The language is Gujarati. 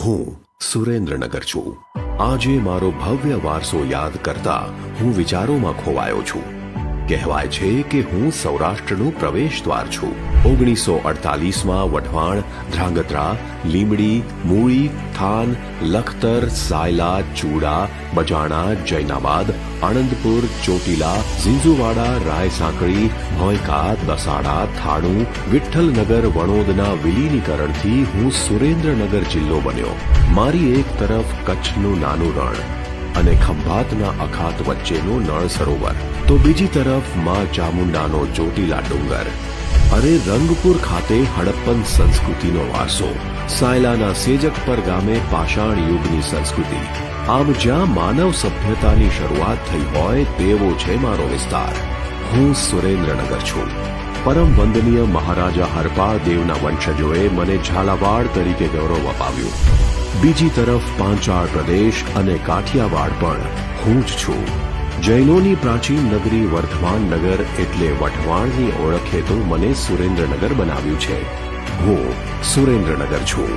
હું સુરેન્દ્રનગર છું. આજે મારો ભવ્ય વારસો યાદ કરતા હું વિચારોમાં ખોવાયો છું. કહેવાય છે કે હું સૌરાષ્ટ્રનું પ્રવેશ દ્વાર છું. ઓગણીસો અડતાલીસમાં વઢવાણ, ધ્રાંગધ્રા લીમડી મૂળી, થાન, લખતર, સાયલા, ચૂડા, બજાણા, જૈનાબાદ, આણંદપુર, ચોટીલા, ઝીંઝુવાડા, રાયસાંકળી, ભોયકા, દસાડા, થાણું, વિઠ્ઠલનગર વણોદના વિલીનીકરણથી હું સુરેન્દ્રનગર જિલ્લો બન્યો. મારી એક તરફ કચ્છનું નાનું રણ અને ખંભાતના અખાત વચ્ચેનો નળ સરોવર. તો બીજી તરફમાં ચામુંડાનો ચોટીલા ડુંગર. અરે રંગપુર ખાતે હડપ્પન સંસ્કૃતિનો વારસો. સાયલાના સેજકપર ગામે પાષાણ યુગની સંસ્કૃતિ. આમ જ્યાં માનવ સભ્યતાની શરૂઆત થઈ હોય તેવો છે મારો વિસ્તાર. હું સુરેન્દ્રનગર છું. પરમ વંદનીય મહારાજા હરપાળ દેવના વંશજોએ મને ઝાલાવાડ તરીકે ગૌરવ અપાવ્યું. બીજી તરફ પાંચાળ પ્રદેશ અને કાઠિયાવાડ પણ હું જ છું. જૈનોની પ્રાચીન નગરી વર્ધમાન નગર એટલે વઢવાણની ઓળખે તો મને સુરેન્દ્રનગર બનાવ્યું છે. હું સુરેન્દ્રનગર છું.